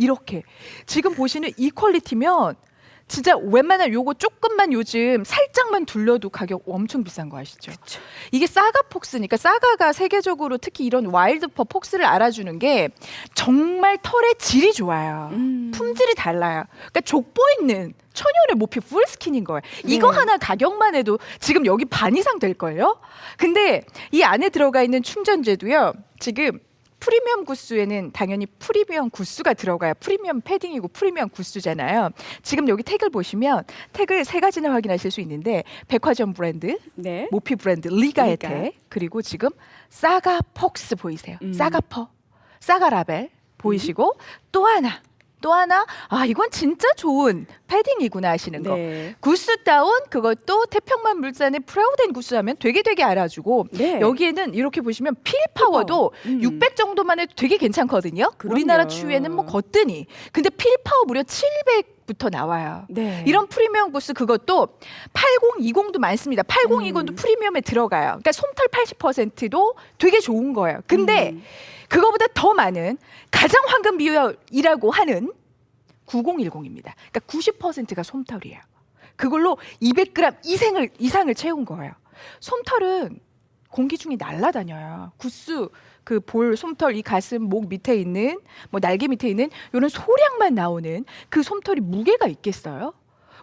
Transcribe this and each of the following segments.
이렇게 지금 보시는 이 퀄리티면 진짜 웬만한 요거 조금만 요즘 살짝만 둘러도 가격 엄청 비싼 거 아시죠? 이게 사가 폭스니까 사가가 세계적으로 특히 이런 와일드퍼 폭스를 알아주는 게 정말 털의 질이 좋아요. 음. 품질이 달라요. 그러니까 족보 있는 천연의 모피 풀스킨인 거예요. 이거 네. 하나 가격만 해도 지금 여기 반 이상 될 걸요. 근데 이 안에 들어가 있는 충전재도요. 지금 프리미엄 구스에는 당연히 프리미엄 구스가 들어가야 프리미엄 패딩이고 프리미엄 구스잖아요. 지금 여기 택을 보시면 택을 세 가지나 확인하실 수 있는데 백화점 브랜드, 네. 모피 브랜드 리가의 리가. 택 그리고 지금 사가 폭스 보이세요? 음. 사가퍼, 사가 라벨 보이시고 또 하나 또 하나 아 이건 진짜 좋은 패딩이구나 하시는 거. 네. 구스다운 그것도 태평만 물산의 프라우덴 구스하면 되게 되게 알아주고 네. 여기에는 이렇게 보시면 필 파워도 음. 600 정도만 해도 되게 괜찮거든요. 그럼요. 우리나라 추위에는 뭐 거뜬히. 근데 필 파워 무려 700 부터 나와요. 네. 이런 프리미엄 구스 그것도 8020도 많습니다. 8020도 음. 프리미엄에 들어가요. 그러니까 솜털 80%도 되게 좋은 거예요. 근데 음. 그거보다 더 많은 가장 황금 비율이라고 하는 9010입니다. 그러니까 90%가 솜털이에요. 그걸로 200g 이상을 이상을 채운 거예요. 솜털은 공기 중에 날아다녀요. 구스 그볼 솜털 이 가슴 목 밑에 있는 뭐 날개 밑에 있는 이런 소량만 나오는 그 솜털이 무게가 있겠어요?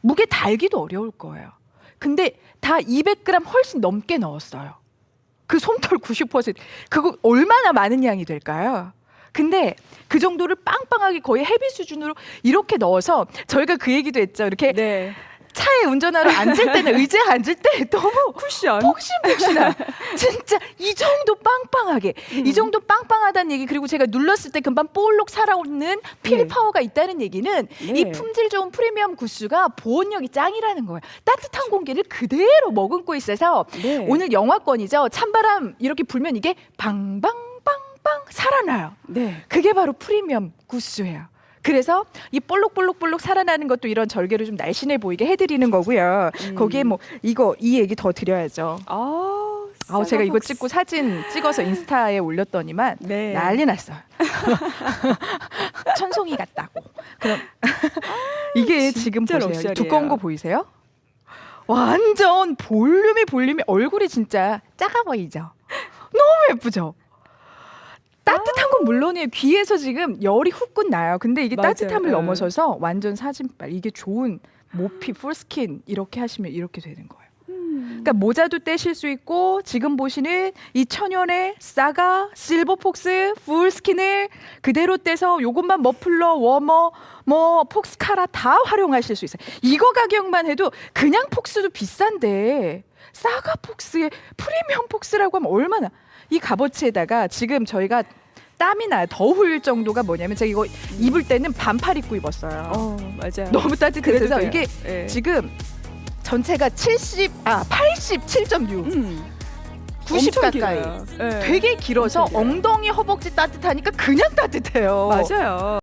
무게 달기도 어려울 거예요. 근데 다 200g 훨씬 넘게 넣었어요. 그 솜털 90% 그거 얼마나 많은 양이 될까요? 근데 그 정도를 빵빵하게 거의 헤비 수준으로 이렇게 넣어서 저희가 그 얘기도 했죠. 이렇게 네. 차에 운전하러 앉을 때는 의자에 앉을 때 너무 쿠션. 폭신폭신한 진짜 이 정도 빵빵하게 음. 이 정도 빵빵하다는 얘기 그리고 제가 눌렀을 때 금방 볼록 살아오는 필 네. 파워가 있다는 얘기는 네. 이 품질 좋은 프리미엄 구스가 보온력이 짱이라는 거예요. 따뜻한 공기를 그대로 머금고 있어서 네. 오늘 영화권이죠. 찬바람 이렇게 불면 이게 방방방방 살아나요. 네. 그게 바로 프리미엄 구스예요. 그래서 이 볼록볼록볼록 살아나는 것도 이런 절개로 좀 날씬해 보이게 해드리는 거고요. 음. 거기에 뭐 이거 이 얘기 더 드려야죠. 아, 아우 제가 이거. 찍고 사진 찍어서 인스타에 올렸더니만 네. 난리 났어요. 천송이 같다고. 그럼 이게 지금 보세요. 이 럭셔리해요. 두꺼운 거 보이세요? 완전 볼륨이 볼륨이 얼굴이 진짜 작아 보이죠. 너무 예쁘죠. 따뜻한 건 물론이에요. 귀에서 지금 열이 후끈 나요. 근데 이게 맞아요. 따뜻함을 네. 넘어서서 완전 사진빨 이게 좋은 모피 풀스킨 이렇게 하시면 이렇게 되는 거예요. 음. 그러니까 모자도 떼실 수 있고 지금 보시는 이 천연의 사가 실버 폭스 풀스킨을 그대로 떼서 요것만 머플러 워머 뭐 폭스카라 다 활용하실 수 있어요. 이거 가격만 해도 그냥 폭스도 비싼데 사가 폭스의 프리미엄 폭스라고 하면 얼마나 이 값어치에다가 지금 저희가 땀이 나요. 더울 정도가 뭐냐면 제가 이거 입을 때는 반팔 입고 입었어요. 어, 맞아요. 너무 따뜻해서. 이게 네. 지금 전체가 70, 아 87.6, 음. 90 엄청 가까이. 네. 되게 길어서. 엉덩이 허벅지 따뜻하니까 그냥 따뜻해요. 맞아요.